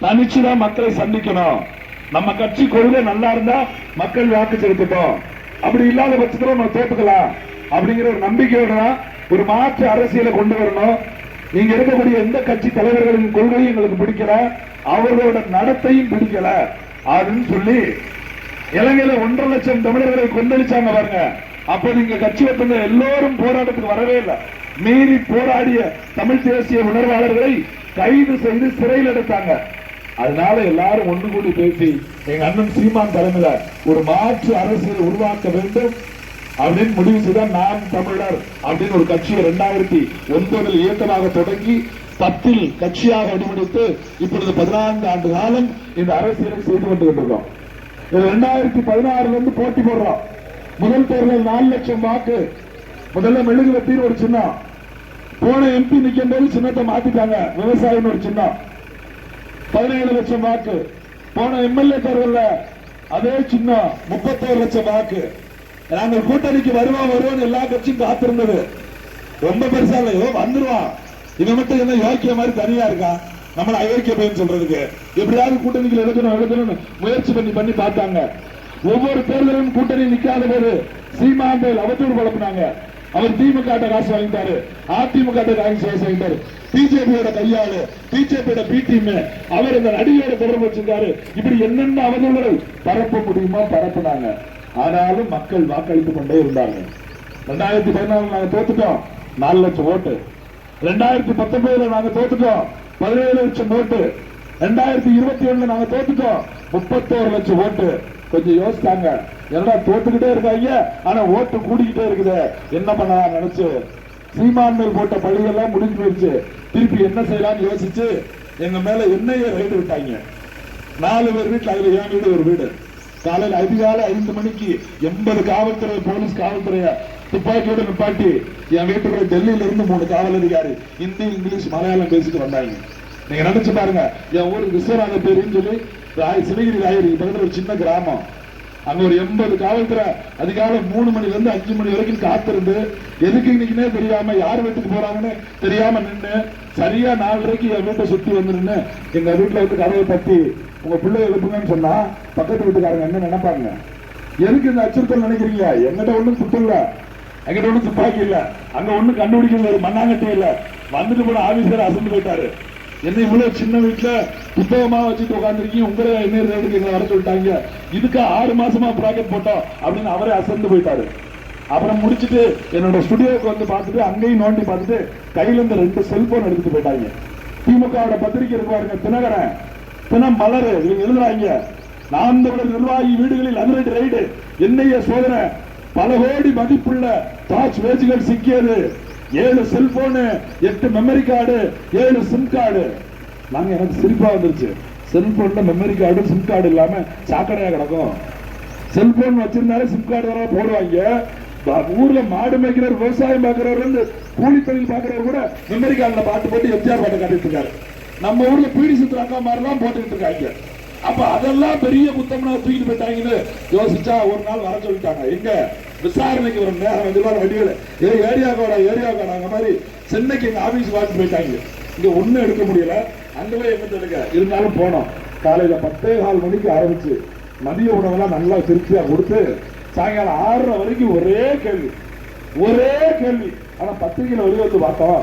தனிச்சுதான் மக்களை சந்திக்கணும். நம்ம கட்சி கொள்கை நல்லா இருந்தா மக்கள் வாக்கு செலுத்தட்டும். அப்படி இல்லாத பட்சத்துல நம்ம தோப்புக்கலாம் அப்படிங்கிற ஒரு நம்பிக்கையோட ஒரு மாற்று அரசியலை கொண்டு வரணும். நீங்க இருக்கக்கூடிய எந்த கட்சி தலைவர்களின் கொள்கையும் எங்களுக்கு பிடிக்கல. அவர்களோட நடத்தையும் பிடிக்கல. அப்படின்னு சொல்லி இலங்கையில ஒன்றரை லட்சம் தமிழர்களை கொந்தளிச்சாங்க பாருங்க. அப்ப நீங்க கட்சி வைப்பங்க எல்லோரும் போராட்டத்துக்கு வரவே இல்லை. மீறி போராடிய தமிழ் தேசிய உணர்வாளர்களை கைது செய்து சிறையில் எடுத்தாங்க. அதனால எல்லாரும் ஒன்று கூடி பேசி எங்க அண்ணன் சீமான் தலைமையில ஒரு மாற்று அரசியல் உருவாக்க வேண்டும். அப்படின்னு முடிவு செய்தால் நாம் தமிழர் அப்படின்னு ஒரு கட்சியை இரண்டாயிரத்தி ஒன்பதில் இயக்கமாக தொடங்கி பத்தில் கட்சியாக அடிமுடித்து இப்பொழுது பதினான்கு ஆண்டு காலம் இந்த அரசியலை செய்து கொண்டு கொண்டிருக்கிறோம். இது ரெண்டாயிரத்தி பதினாறுல இருந்து போட்டி போடுறோம். முதல் தேர்தல் நாலு லட்சம் வாக்கு. முதல்ல மெழுகுவத்தின்னு ஒரு சின்னம். போன எம்பி நிற்கும் போது சின்னத்தை மாத்திட்டாங்க. விவசாயம் ஒரு சின்னம். பதினேழு லட்சம் வாக்கு. போன எம்எல்ஏ தேர்தல் அதே சின்னம். முப்பத்தோரு லட்சம் வாக்கு. நாங்கள் கூட்டணிக்கு வருவோம் வருவோம் எல்லா கட்சியும் காத்திருந்தது. ரொம்ப பெருசா இல்லையோ வந்துருவான். இவன் மட்டும் என்ன யோக்கிய மாதிரி தனியா இருக்கான் நம்மள அயோக்கிய பையன் சொல்றதுக்கு. எப்படியாவது கூட்டணிக்கு எழுதணும் எழுதணும் முயற்சி பண்ணி பண்ணி பார்த்தாங்க. ஒவ்வொரு தேர்தலும் கூட்டணி நிக்காத போது சீமாந்தேல் அவதூறு குழப்பினாங்க அவர் திமுக காசு வாங்கிட்டாரு. அதிமுக காசு வாங்கிட்டாரு. பிஜேபியோட கையாளு பிஜேபியோட பி டீம் அவர் இந்த நடிகையோட தொடர்பு வச்சிருக்காரு. இப்படி என்னென்ன அவதூறுகளை? பரப்ப முடியுமா? பரப்புனாங்க. ஆனாலும் மக்கள் வாக்களித்துக் கொண்டே இருந்தாங்க. ரெண்டாயிரத்தி பதினாலு நாங்க தோத்துட்டோம். நாலு லட்சம் ஓட்டு. ரெண்டாயிரத்தி பத்தொன்பதுல நாங்க தோத்துட்டோம். பதினேழு லட்சம் ஓட்டு. ரெண்டாயிரத்தி இருபத்தி ஒண்ணுல நாங்க தோத்துட்டோம். முப்பத்தோரு லட்சம் ஓட்டு. கொஞ்சம் யோசிச்சாங்க என்னடா தோத்துக்கிட்டே இருக்காங்க? ஆனா ஓட்டு கூடிக்கிட்டே இருக்குது. என்ன பண்ணலாம் நினைச்சு? சீமான்மேல் போட்ட பழியெல்லாம் முடிஞ்சு போயிருச்சு திருப்பி என்ன செய்யலாம்னு யோசிச்சு எங்க மேல என்னையே ரைடு விட்டாங்க. நாலு பேர் வீட்டுல அதுல என் வீடு ஒரு வீடு. காலையில அதிகாலை ஐந்து மணிக்கு எண்பது காவல்துறை போலீஸ் காவல்துறைய துப்பாக்கியோட நிப்பாட்டி என் வீட்டுக்குள்ள டெல்லியில இருந்து மூணு காவல் அதிகாரி ஹிந்தி இங்கிலீஷ் மலையாளம் பேசிட்டு வந்தாங்க. நீங்க நினைச்சு பாருங்க. என் ஊர் விஸ்வநாத பேருன்னு சொல்லி ராய் சிவகிரி ராயரி பக்கத்தில் ஒரு சின்ன கிராமம். அங்க ஒரு எண்பது காவல்துறை அதிகாலை மூணு மணில இருந்து அஞ்சு மணி வரைக்கும் காத்திருந்து எதுக்கு இன்னைக்குனே தெரியாம யார் வீட்டுக்கு போறாங்கன்னு தெரியாம நின்று சரியா நாலரைக்கு என் வீட்டை சுத்தி வந்து நின்று எங்க வீட்டுல வந்து கதவை பத்தி உங்க பிள்ளை எழுப்புங்கன்னு சொன்னா பக்கத்து வீட்டுக்காரங்க என்ன நினைப்பாங்க? எதுக்கு இந்த அச்சுறுத்தல் நினைக்கிறீங்க? எங்கிட்ட ஒண்ணும் சுத்தம் இல்ல. எங்கிட்ட ஒண்ணும் துப்பாக்கி இல்ல. அங்க ஒண்ணும் கண்டுபிடிக்கல ஒரு மண்ணாங்கட்டி இல்ல. வந்துட்டு போன ஆபீசர் அசந்து போயிட்டாரு. என்ன இவ்வளவு சின்ன வீட்டுல புத்தகமா வச்சுட்டு உட்காந்துருக்கீங்க உங்களை என்ன ரேட்டுக்கு எங்களை வர சொல்லிட்டாங்க. இதுக்கு ஆறு மாசமா ப்ராக்கெட் போட்டோம் அப்படின்னு அவரே அசந்து போயிட்டாரு. அப்புறம் முடிச்சுட்டு என்னோட ஸ்டுடியோவுக்கு வந்து பார்த்துட்டு அங்கேயும் நோண்டி பார்த்துட்டு கையில இந்த ரெண்டு செல்போன் எடுத்துட்டு போயிட்டாங்க. திமுகவோட பத்திரிக்கை இருக்கு பாருங்க தினகரன். தினம் மலர் இவங்க எழுதுறாங்க. நாம் தமிழர் நிர்வாகி வீடுகளில் அதிரடி ரைடு. என்னைய சோதனை. பல கோடி மதிப்புள்ள டாச் வேஜுகள் சிக்கியது. ஏழு செல்போனு எட்டு மெமரி கார்டு ஏழு சிம் கார்டு நாங்க எனக்கு சிரிப்பா வந்துருச்சு. செல்போன்ல மெமரி கார்டு சிம் கார்டு இல்லாம சாக்கடையா கிடக்கும். செல்போன் வச்சிருந்தாலே சிம் கார்டு வர போடுவாங்க. ஊர்ல மாடு மேய்க்கிறவர் விவசாயம் பார்க்கிறவர் வந்து கூலி தொழில் பார்க்கிறவர் கூட மெமரி கார்டுல பாட்டு போட்டு எம்ஜிஆர் பாட்டு காட்டிட்டு இருக்காரு. நம்ம ஊர்ல பீடி சுத்துற அக்கா மாதிரிலாம் போட்டுக்கிட்டு இருக்காங்க. அப்ப அதெல்லாம் பெரிய குத்தம்னா தூக்கிட்டு போயிட்டாங்கன்னு யோசிச்சா ஒரு நாள் வர சொல்லிட்டாங்க. எங்க? விசாரணைக்கு ஒரு நேரம் வந்துருவாங்க வண்டிகள். ஏ ஏரியா கோடா ஏரியா அந்த மாதிரி சென்னைக்கு எங்கள் ஆஃபீஸ் வாங்கிட்டு போயிட்டாங்க. இங்கே ஒன்றும் எடுக்க முடியல. அங்க போய் எங்க எடுக்க? இருந்தாலும் போனோம். காலையில் பத்தே கால் மணிக்கு ஆரம்பிச்சு மதிய உணவெல்லாம் நல்லா திருப்தியாக கொடுத்து சாயங்காலம் ஆறரை வரைக்கும் ஒரே கேள்வி. ஒரே கேள்வி. ஆனால் பத்திரிகையில் வெளிவந்து பார்த்தோம்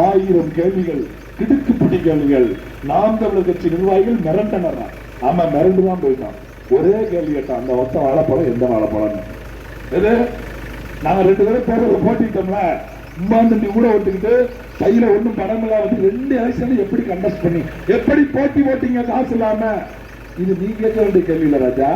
ஆயிரம் கேள்விகள் கிடுக்கு பிடி கேள்விகள். நாம் தமிழர் கட்சி நிர்வாகிகள் மிரண்டனர். ஆமா மிரண்டு தான் போயிட்டான். ஒரே கேள்வி கேட்டான். அந்த ஒத்த வாழைப்பழம் எந்த வாழைப்பழம்னு. எது நாங்க ரெண்டு பேரும் பேப்பர்ல போட்டிட்டோம்ல நீ கூட ஓட்டுக்கிட்டு கையில ஒண்ணும் பணம் இல்லாம வந்து ரெண்டு எலெக்ஷன் எப்படி கண்டஸ்ட் பண்ணி எப்படி போட்டி போட்டீங்க காசு இல்லாம? இது நீ கேட்க வேண்டிய கேள்வி இல்ல ராஜா.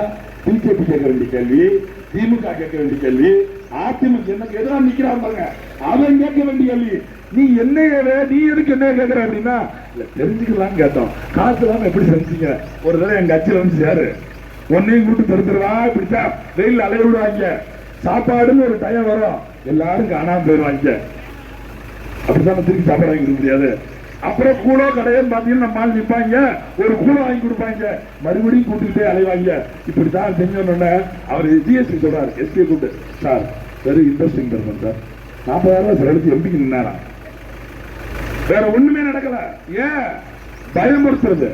பிஜேபி கேட்க வேண்டிய கேள்வி திமுக கேட்க வேண்டிய கேள்வி அதிமுக எனக்கு எதிராக நிக்கிறான் பாருங்க. அவன் கேட்க வேண்டிய கேள்வி. நீ என்ன நீ எதுக்கு என்ன கேட்கற அப்படின்னா இல்ல தெரிஞ்சுக்கலாம் கேட்டோம். காசு இல்லாம எப்படி செஞ்சீங்க? ஒரு தடவை எங்க அச்சில வந்து சேரு. ஒன்னையும் கூட்டு தருத்துருவா இப்படித்தான். வெயில் அலைய விடுவாங்க. சாப்பாடுன்னு ஒரு டயம் வரும். எல்லாரும் காணாம போயிருவாங்க அப்படித்தான் திருப்பி சாப்பாடு வாங்கி கொடுக்க முடியாது. அப்புறம் கூலோ கடையன்னு பாத்தீங்கன்னா நம்ம ஆள் நிப்பாங்க. ஒரு கூலோ வாங்கி கொடுப்பாங்க. மறுபடியும் கூட்டிட்டு அலைவாங்க. இப்படித்தான் செஞ்சோன்னு அவர் ஜிஎஸ்டி சொல்றாரு. எஸ்கே கூட்டு sir very interesting person sir. நாற்பதாயிரம் சில செலவழிச்சு எம்பிக்கு நின்னாராம். வேற ஒண்ணுமே நடக்கல. ஏன்? பயமுறுத்துறது.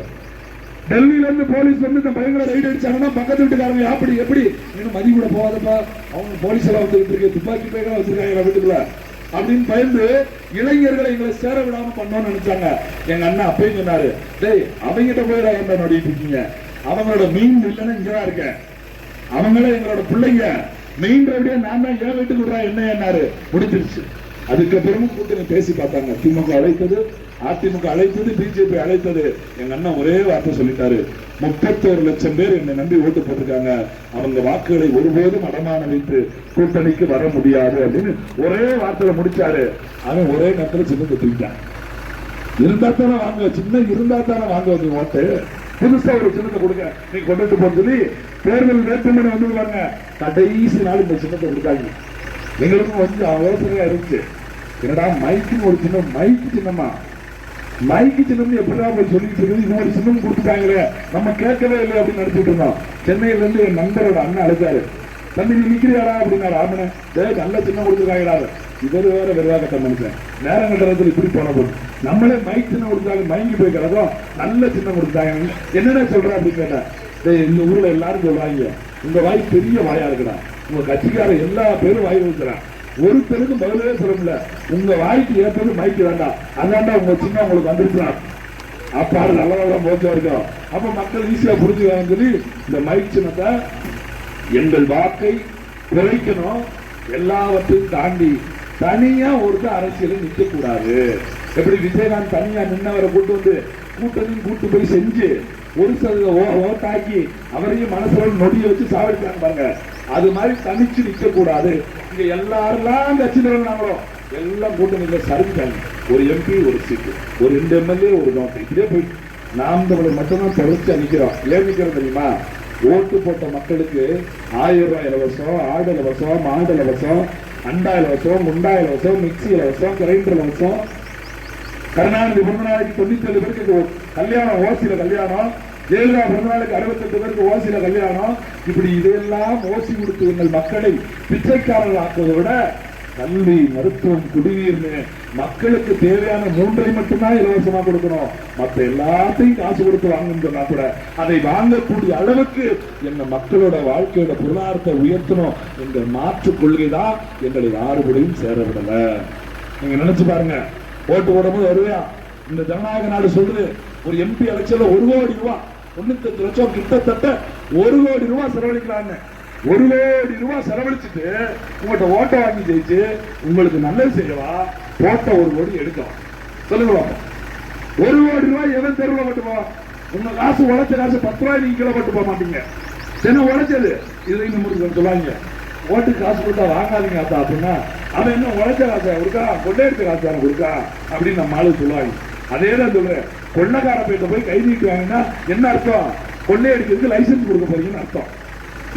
டெல்லியில இருந்து போலீஸ் வந்து இந்த பயங்கர ரைடு அடிச்சாங்கன்னா பக்கத்து வீட்டுக்காரங்க அப்படி எப்படி? இன்னும் மதி கூட போகாதப்பா. அவங்க போலீஸ் எல்லாம் வந்துட்டு இருக்கு. துப்பாக்கி பையெல்லாம் வச்சிருக்காங்க வீட்டுக்குள்ள. அப்படின்னு பயந்து இளைஞர்களை எங்களை சேர விடாம பண்ணோம்னு நினைச்சாங்க. எங்க அண்ணன் அப்பயும் சொன்னாரு டேய் அவங்கிட்ட போய் என்ன நோடிட்டு இருக்கீங்க? அவங்களோட மீன் இல்லைன்னு இங்கதான் இருக்கேன். அவங்களே எங்களோட பிள்ளைங்க. மெயின் ரோடே நான் தான் ஏன் வீட்டுக்கு விடுறேன். என்ன என்னாரு? முடிஞ்சிருச்சு. அதுக்கப்புறமும் கூட்டணி பேசி பார்த்தாங்க. திமுக அழைத்தது அதிமுக அழைத்தது பிஜேபி அழைத்தது. எங்க அண்ணன் ஒரே வார்த்தை சொல்லிட்டாரு. முப்பத்தோரு லட்சம் பேர் என்னை நம்பி ஓட்டு போட்டிருக்காங்க. அவங்க வாக்குகளை ஒருபோதும் அடமான வைத்து கூட்டணிக்கு வர முடியாது அப்படின்னு ஒரே வார்த்தையில முடிச்சாரு. அவன் ஒரே நேரத்தில் சின்னத்தை தூக்கிட்டான் இருந்தா தானே வாங்க சின்ன இருந்தா தானே வாங்க வந்து ஓட்டு. புதுசா ஒரு சின்னத்தை கொடுங்க. நீ கொண்டுட்டு போன்னு சொல்லி தேர்தல் வேட்புமனு வந்து பாருங்க. கடைசி நாள் இந்த சின்னத்தை கொடுத்தாங்க எங்களுக்கும் வந்து அவசரம் இருந்துச்சு என்னடா மைக்குன்னு ஒரு சின்னம் மைக்கு சின்னமா? மைக்கு சின்னம் எப்படிடா போய் சொல்லிட்டு இருக்குது? மாதிரி சின்னம் கொடுத்துட்டாங்களே. நம்ம கேட்கவே இல்லை அப்படின்னு நடத்திட்டு இருந்தோம். சென்னையில இருந்து என் நண்பரோட அண்ணன் அழைச்சாரு. தம்பி நீ நிக்கிறியாடா அப்படின்னாரு ஆமனே ஏ நல்ல சின்னம் கொடுத்துருக்காங்களா இவர் வேற வெறுவா கட்ட மனுஷன். நேரம் கட்டுறதுல இப்படி போன போது நம்மளே மைக் சின்னம் கொடுத்தாங்க மயங்கி போய்க்கிறதும் நல்ல சின்னம் கொடுத்தாங்க. என்னடா சொல்ற அப்படின்னு கேட்டேன். டேய் இந்த ஊர்ல எல்லாரும் சொல்றாங்க. உங்க வாய் பெரிய வாயா இருக்குடா. உங்க கட்சிக்கார எல்லா பேரும் வாய் ஊத்துறான். ஒருத்தருக்கும் பதிலே சொல்ல உங்க வாய்க்கு ஏற்றது மைக்கு வேண்டாம். அதாண்டா உங்க சின்ன உங்களுக்கு வந்துருக்கிறான் அப்பாரு நல்லதான் போச்சா இருக்கும். அப்ப மக்கள் ஈஸியா புரிஞ்சுக்காங்கன்னு சொல்லி இந்த மைக் சின்னத்தை எங்கள் வாக்கை குறைக்கணும் எல்லாவற்றையும் தாண்டி தனியா ஒருத்தர் அரசியலில் நிக்க கூடாது எப்படி விஜயகாந்த் தனியா நின்னவரை கூட்டு வந்து கூட்டத்தையும் கூட்டு போய் செஞ்சு ஒரு சில ஓ- ஓட்டாக்கி அவரையும் மனசுல நொடிய வச்சு சாவடிச்சாங்க பாருங்க. அது மாதிரி தனிச்சு நிக்க கூடாது இங்க எல்லாரெல்லாம் கட்சி நிறுவனாங்களோ எல்லாம் கூட்டணியில சரிஞ்சாங்க ஒரு எம்பி ஒரு சீட்டு ஒரு ரெண்டு எம்எல்ஏ ஒரு நோட்டு. இப்படியே போய் நாம் தமிழர் மட்டும்தான் தொடர்ச்சியா நிக்கிறோம் ஏன் நிக்கிறோம் தெரியுமா? ஓட்டு போட்ட மக்களுக்கு ஆயிரம் ரூபாய் இலவசம் ஆடு இலவசம் மாடு இலவசம் அண்டா இலவசம் முண்டா இலவசம் மிக்சி இலவசம் கிரைண்டர் இலவசம். கருணாநிதி பிறந்த நாளைக்கு தொண்ணூத்தி ஏழு பேருக்கு கல்யாணம் ஓசியில கல்யாணம். ஜெயலலிதா பிறந்த அறுபத்தெட்டு பேருக்கு ஓசியில கல்யாணம். இப்படி இதையெல்லாம் ஓசி கொடுத்து எங்கள் மக்களை பிச்சைக்காரர்கள் ஆக்குவதை விட கல்வி மருத்துவம் குடிநீர்னு மக்களுக்கு தேவையான மூன்றை மட்டும்தான் இலவசமா கொடுக்கணும். மற்ற எல்லாத்தையும் காசு கொடுத்து வாங்கணும்னா கூட அதை வாங்கக்கூடிய அளவுக்கு எங்க மக்களோட வாழ்க்கையோட பொருளாதாரத்தை உயர்த்தணும் என்ற மாற்று கொள்கை தான் எங்களை யாருபடியும் சேர விடல நீங்க நினைச்சு பாருங்க ஓட்டு போடும்போது வருவியா இந்த ஜனநாயக நாடு சொல்றது ஒரு எம்பி எலெக்ஷன்ல ஒரு கோடி ரூபாய் தொண்ணூத்தஞ்சு லட்சம் கிட்டத்தட்ட ஒரு கோடி ரூபாய் செலவழிக்கிறாங்க ஒரு கோடி ரூபாய் செலவழிச்சுட்டு உங்கள்கிட்ட ஓட்டை வாங்கி ஜெயிச்சு உங்களுக்கு நல்லது செய்யவா? போட்ட ஒரு கோடி எடுக்கும் சொல்லுங்க பாப்போம். ஒரு கோடி ரூபாய் எவன் தெருவில் மட்டுமா உங்க காசு உழைச்ச காசு பத்து ரூபாய் நீங்க கிலோ போட்டு போக மாட்டீங்க. என்ன உழைச்சது. இதுல இன்னும் முடிச்சு சொல்லுவாங்க ஓட்டு காசு கொடுத்தா வாங்காதீங்க அத்தா அப்படின்னா அவன் என்ன உழைச்ச காசை கொடுக்கா கொள்ளையடிச்ச காசு தானே கொடுக்கா அப்படின்னு நம்ம ஆளு சொல்லுவாங்க. அதே தான் சொல்றேன். கொள்ளக்கார போயிட்டு போய் கை நீட்டு வாங்கினா என்ன அர்த்தம்? கொள்ளையடிக்கிறதுக்கு லைசன்ஸ் கொடுக்க போறீங்கன்னு அர்த்தம்.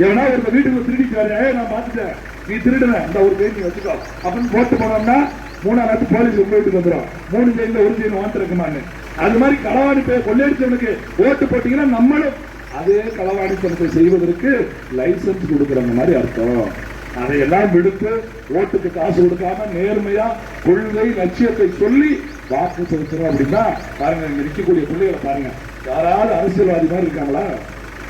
எவனா ஒரு வீட்டுக்கு திருடிக்காரு நான் பார்த்துட்டேன். நீ திருடுன இந்த ஒரு பேர் நீ வச்சுக்கோ. அப்படின்னு போட்டு போனோம்னா மூணாம் நாட்டு போலீஸ் உங்க வீட்டுக்கு வந்துடும் மூணு பேர்ல ஒரு ஜெயில் வாங்க இருக்குமான்னு அது மாதிரி களவாணி போய் கொள்ளையடிச்சவனுக்கு ஓட்டு போட்டீங்கன்னா நம்மளும் அதே களவாணித்தனத்தை செய்வதற்கு லைசன்ஸ் கொடுக்குற மாதிரி அர்த்தம். அதையெல்லாம் விடுத்து ஓட்டுக்கு காசு கொடுக்காம நேர்மையா கொள்கை லட்சியத்தை சொல்லி வாக்கு செலுத்தணும் அப்படின்னா பாருங்க இங்க நிற்கக்கூடிய பிள்ளைகளை பாருங்க. யாராவது அரசியல்வாதி மாதிரி இருக்காங்களா?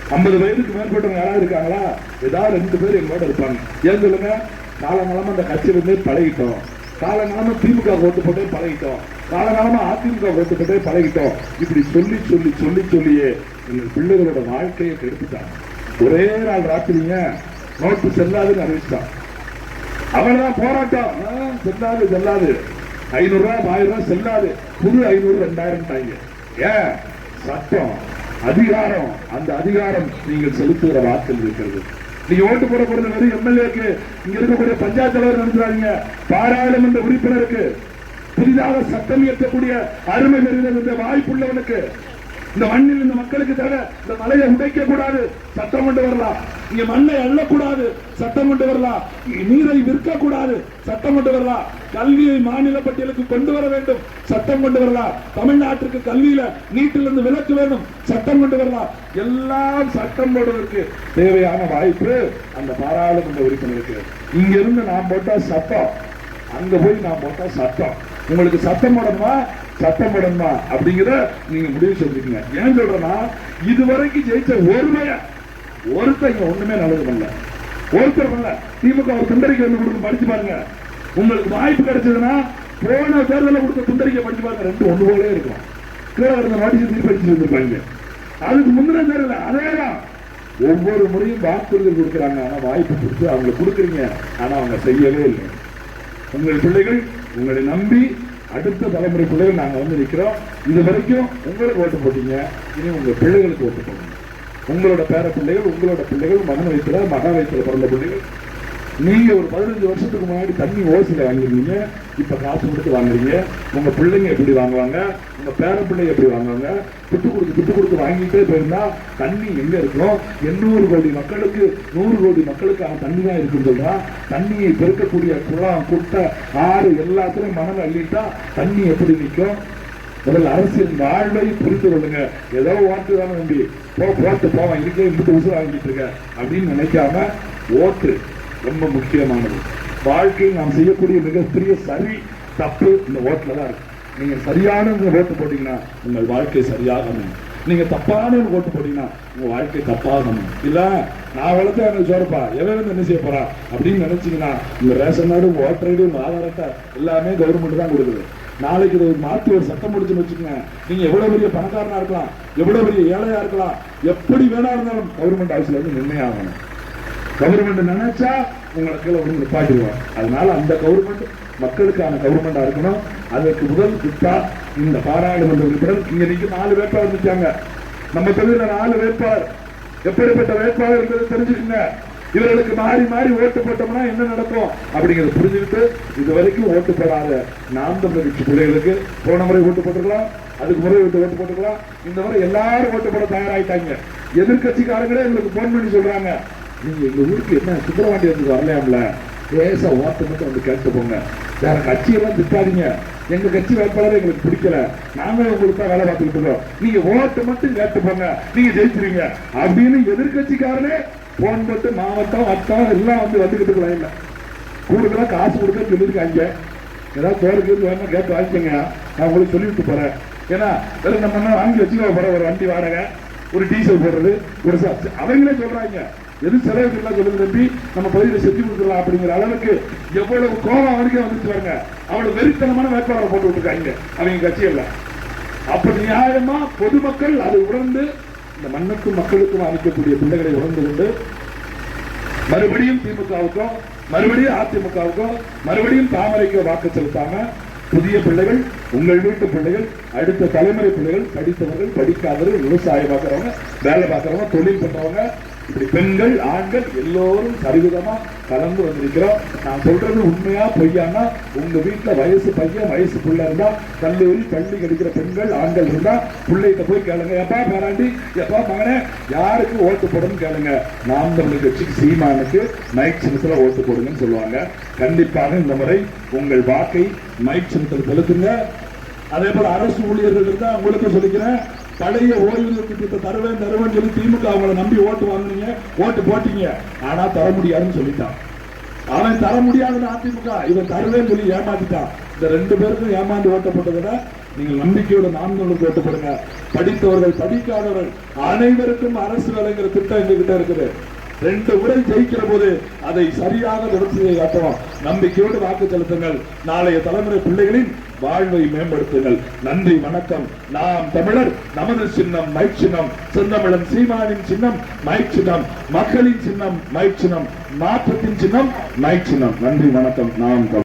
ஐம்பது வயதுக்கு மேற்பட்டவங்க யாராவது இருக்காங்களா? ஏதாவது ரெண்டு பேர் எங்களோட இருப்பாங்க. ஏன் சொல்லுங்க? காலங்காலமா அந்த கட்சியிலிருந்தே பழகிட்டோம். காலங்காலமா திமுக ஓட்டு போட்டே பழகிட்டோம். காலங்காலமா அதிமுக ஓட்டு போட்டே பழகிட்டோம். இப்படி சொல்லி சொல்லி சொல்லி சொல்லியே எங்கள் பிள்ளைகளோட வாழ்க்கையை கெடுத்துட்டாங்க. ஒரே நாள் ராத்திரிங்க நோட்டு செல்லாதுன்னு அறிவிச்சான் அவ்வளவுதான் போராட்டம். செல்லாது செல்லாது. ஐநூறு ரூபாய் ஆயிரம் ரூபாய் செல்லாது. புது ஐநூறு ரெண்டாயிரம் தாங்க. ஏன்? சட்டம் அதிகாரம். அந்த அதிகாரம் நீங்கள் செலுத்துகிற வாக்கில் இருக்கிறது. நீங்க ஓட்டு போட போறது வெறும் எம்எல்ஏக்கு இங்க இருக்கக்கூடிய பஞ்சாயத்து தலைவர் நடத்துறாங்க பாராளுமன்ற உறுப்பினருக்கு புதிதாக சட்டம் இயற்றக்கூடிய அருமை பெறுகிறது இந்த வாய்ப்புள்ளவனுக்கு. இந்த மண்ணில் இந்த மக்களுக்கு தேவை இந்த மலையை உடைக்க கூடாது சட்டம் கொண்டு வரலாம். இங்க மண்ணை அள்ளக்கூடாது சட்டம் கொண்டு வரலாம். நீரை விற்க கூடாது சட்டம் கொண்டு வரலாம். கல்வியை மாநில பட்டியலுக்கு கொண்டு வர வேண்டும் சட்டம் கொண்டு வரலாம். தமிழ்நாட்டிற்கு கல்வியில நீட்டிலிருந்து விலக்கு வேண்டும் சட்டம் கொண்டு வரலாம். எல்லாம் சட்டம் போடுவதற்கு தேவையான வாய்ப்பு அந்த பாராளுமன்ற உறுப்பினருக்கு. இங்க இருந்து நான் போட்டா சட்டம் அங்க போய் நான் போட்டா சட்டம். உங்களுக்கு சத்தம் போடணுமா? சத்தம் போடணுமா? அப்படிங்கிற நீங்க முடிவு செஞ்சுக்கங்க. ஏன் சொல்றேன்னா இதுவரைக்கும் ஜெயிச்ச ஒருமைய ஒருத்தர் ஒண்ணுமே நல்லது பண்ணல. ஒருத்தர் பண்ணல. திமுக ஒரு துண்டறிக்கை வந்து கொடுத்து படிச்சு பாருங்க. உங்களுக்கு வாய்ப்பு கிடைச்சதுன்னா போன தேர்தலில் கொடுத்த துண்டறிக்கை படிச்சு பாருங்க. ரெண்டு ஒண்ணு போலே இருக்கும். கீழே இருந்த நோட்டீஸ் திருப்பி படிச்சு வந்திருப்பாங்க. அதுக்கு முந்தின தேர்தல் அதேதான் ஒவ்வொரு முறையும் வாக்குறுதி கொடுக்குறாங்க. ஆனா வாய்ப்பு கொடுத்து அவங்க கொடுக்குறீங்க. ஆனா அவங்க செய்யவே இல்லை. உங்கள் பிள்ளைகள் உங்களை நம்பி அடுத்த தலைமுறை பிள்ளைகள் நாங்கள் வந்து நிற்கிறோம் இது வரைக்கும் உங்களுக்கு ஓட்டு போட்டீங்க இனி உங்கள் பிள்ளைகளுக்கு ஓட்டு போடுங்க. உங்களோட பேர பிள்ளைகள் உங்களோட பிள்ளைகள் மகன் வயிற்றுல மகா வயிற்றுல பிறந்த பிள்ளைகள். நீங்க ஒரு பதினஞ்சு வருஷத்துக்கு முன்னாடி தண்ணி ஓசில வாங்கிருந்தீங்க இப்ப காசு கொடுத்து வாங்குறீங்க. உங்க பிள்ளைங்க எப்படி வாங்குவாங்க? உங்க பேர பிள்ளைங்க எப்படி வாங்குவாங்க? துட்டு கொடுத்து துட்டு கொடுத்து வாங்கிட்டே போயிருந்தா தண்ணி எங்க இருக்கும் எண்ணூறு கோடி மக்களுக்கு நூறு கோடி மக்களுக்கான தண்ணி தான் இருக்குன்னு சொல்றா. தண்ணியை பெருக்கக்கூடிய குளம் குட்டை ஆறு எல்லாத்துலயும் மணல் அள்ளிட்டா தண்ணி எப்படி நிற்கும்? முதல்ல அரசியல் வாழ்வை புரிந்து கொள்ளுங்க. ஏதோ ஓட்டு தானே நம்பி போ போட்டு போவான் இருக்கே இப்படி உசுறு வாங்கிட்டு இருக்க. அப்படின்னு நினைக்காம ஓட்டு. ரொம்ப முக்கியமானது. வாழ்க்கையில் நாம் செய்யக்கூடிய மிகப்பெரிய சரி தப்பு இந்த ஓட்டில் தான் இருக்கு. நீங்க சரியான ஓட்டு போட்டீங்கன்னா உங்கள் வாழ்க்கை சரியாக அமையும். நீங்க தப்பான ஓட்டு போட்டீங்கன்னா உங்க வாழ்க்கை தப்பாக இல்ல நான் வளர்த்த எனக்கு சோறுப்பா எவன் வந்து என்ன செய்ய போறா அப்படின்னு நினைச்சீங்கன்னா உங்க ரேஷன் கார்டு உங்க ஓட்டர் ஐடி உங்க ஆதார் அட்டை எல்லாமே கவர்மெண்ட் தான் கொடுக்குது. நாளைக்கு இதை ஒரு மாற்றி ஒரு சட்டம் முடிச்சுன்னு வச்சுக்கோங்க. நீங்க எவ்வளவு பெரிய பணக்காரனா இருக்கலாம் எவ்வளவு பெரிய ஏழையா இருக்கலாம் எப்படி வேணா இருந்தாலும் கவர்மெண்ட் ஆஃபீஸ்ல வந்து நிர்ணயம் ஆகணும். கவர்மெண்ட் நினைச்சா உங்களை கீழே வந்து நிப்பாட்டிடுவாங்க. அதனால அந்த கவர்மெண்ட் மக்களுக்கான கவர்மெண்டா இருக்கணும். அதற்கு முதல் திட்டா இந்த பாராளுமன்ற உறுப்பினர். இங்க நீங்க நாலு வேட்பாளர் நிற்காங்க நம்ம தொகுதியில நாலு வேட்பாளர். எப்படிப்பட்ட வேட்பாளர் என்பதை தெரிஞ்சுக்கங்க. இவர்களுக்கு மாறி மாறி ஓட்டு போட்டோம்னா என்ன நடக்கும்? அப்படிங்கறத புரிஞ்சுக்கிட்டு இது வரைக்கும் ஓட்டு போடாத நாம் தமிழ் கட்சி பிள்ளைகளுக்கு போன முறை ஓட்டு போட்டுக்கலாம் அதுக்கு முறை ஓட்டு ஓட்டு போட்டுக்கலாம் இந்த முறை எல்லாரும் ஓட்டு போட தயாராயிட்டாங்க. எதிர்கட்சிக்காரங்களே எங்களுக்கு போன் பண்ணி சொல்றாங்க. நீங்கள் எங்கள் ஊருக்கு என்ன சுப்பிரவாண்டி வந்து வரலையாம்ல? லேசா ஓட்டு மட்டும் வந்து கேட்டு போங்க. வேற கட்சியெல்லாம் திட்டாதீங்க. எங்கள் கட்சி வேட்பாளரை எங்களுக்கு பிடிக்கல. நாங்களே உங்களுக்கு தான் வேலை பார்த்துக்கிட்டு இருக்கோம். நீங்க ஓட்டு மட்டும் கேட்டு போங்க. நீங்க ஜெயிச்சிருவீங்க. அப்படின்னு எதிர்கட்சிக்காரனே போன் போட்டு மாவட்டம் வட்டம் எல்லாம் வந்து வந்துக்கிட்டு இருக்கலாம் இல்லை கூடுதலாக காசு கொடுக்க சொல்லியிருக்காங்க ஏதாவது தோறுக்கு வேணும் கேட்டு வாங்கிக்கோங்க. நான் உங்களுக்கு சொல்லிவிட்டு போறேன். ஏன்னா வெறும் நம்ம வாங்கி வச்சுக்க போற ஒரு வண்டி வாடகை ஒரு டீசல் போடுறது ஒரு அவங்களே சொல்றாங்க. எது செலவு எல்லாம் சொல்லுங்க தம்பி நம்ம பகுதியில் செஞ்சு கொடுத்துடலாம் அப்படிங்கிற அளவுக்கு எவ்வளவு கோபம் அவனுக்கே வந்துச்சு பாருங்க. அவ்வளவு வெறித்தனமான வேட்பாளரை போட்டு விட்டுருக்காங்க. அவங்க கட்சியில் அப்ப நியாயமா பொதுமக்கள் அதை உணர்ந்து இந்த மண்ணுக்கும் மக்களுக்கும் அளிக்கக்கூடிய பிள்ளைகளை உணர்ந்து கொண்டு மறுபடியும் திமுகவுக்கும் மறுபடியும் அதிமுகவுக்கும் மறுபடியும் தாமரைக்கோ வாக்கு செலுத்தாம புதிய பிள்ளைகள் உங்கள் வீட்டு பிள்ளைகள் அடுத்த தலைமுறை பிள்ளைகள் படித்தவர்கள் படிக்காதவர்கள் விவசாயம் பார்க்கறவங்க வேலை பார்க்கறவங்க தொழில் பண்றவங்க இப்படி பெண்கள் ஆண்கள் எல்லோரும் சரிவிதமா கலந்து வந்திருக்கிறோம். நான் சொல்றது உண்மையா பொய்யானா உங்க வீட்டுல வயசு பையன் வயசு புள்ள இருந்தா கல்லூரி பள்ளி கிடைக்கிற பெண்கள் ஆண்கள் இருந்தா பிள்ளைகிட்ட போய் கேளுங்க. எப்பா பேராண்டி எப்பா மகனே யாருக்கு ஓட்டு போடணும்னு கேளுங்க. நாம் தமிழ் கட்சிக்கு சீமானுக்கு மைக் சின்னத்துல ஓட்டு போடுங்கன்னு சொல்லுவாங்க. கண்டிப்பாக இந்த முறை உங்கள் வாக்கை மைக் சின்னத்தில் செலுத்துங்க. அதே போல அரசு ஊழியர்கள் இருந்தா உங்களுக்கு சொல்லிக்கிறேன் பழைய ஓய்வூதிய திட்டத்தை தருவேன் தருவேன் சொல்லி திமுக அவங்கள நம்பி ஓட்டு வாங்கினீங்க ஓட்டு போட்டீங்க. ஆனா தர முடியாதுன்னு சொல்லிட்டான். அவன் தர முடியாதுன்னு அதிமுக இவன் தருவேன்னு சொல்லி ஏமாத்திட்டான். இந்த ரெண்டு பேருக்கும் ஏமாந்து ஓட்டப்பட்டதை நீங்கள் நம்பிக்கையோட நான்கு ஓட்டு போடுங்க. படித்தவர்கள் படிக்காதவர்கள் அனைவருக்கும் அரசு வேலைங்கிற திட்டம் எங்ககிட்ட இருக்குது. ரெண்டு முறை ஜெயிக்கிற போது அதை சரியாக தொடர்ச்சியை காட்டுவோம் நம்பிக்கையோடு வாக்கு செலுத்துங்கள். நாளைய தலைமுறை பிள்ளைகளின் வாழ்வை மேம்படுத்துங்கள். நன்றி வணக்கம். நாம் தமிழர் நமது சின்னம் மை சின்னம். செந்தமிழன் சீமானின் சின்னம் மை சின்னம். மக்களின் சின்னம் மை சின்னம். மாற்றத்தின் சின்னம் மை சின்னம். நன்றி வணக்கம். நாம் தமிழர்.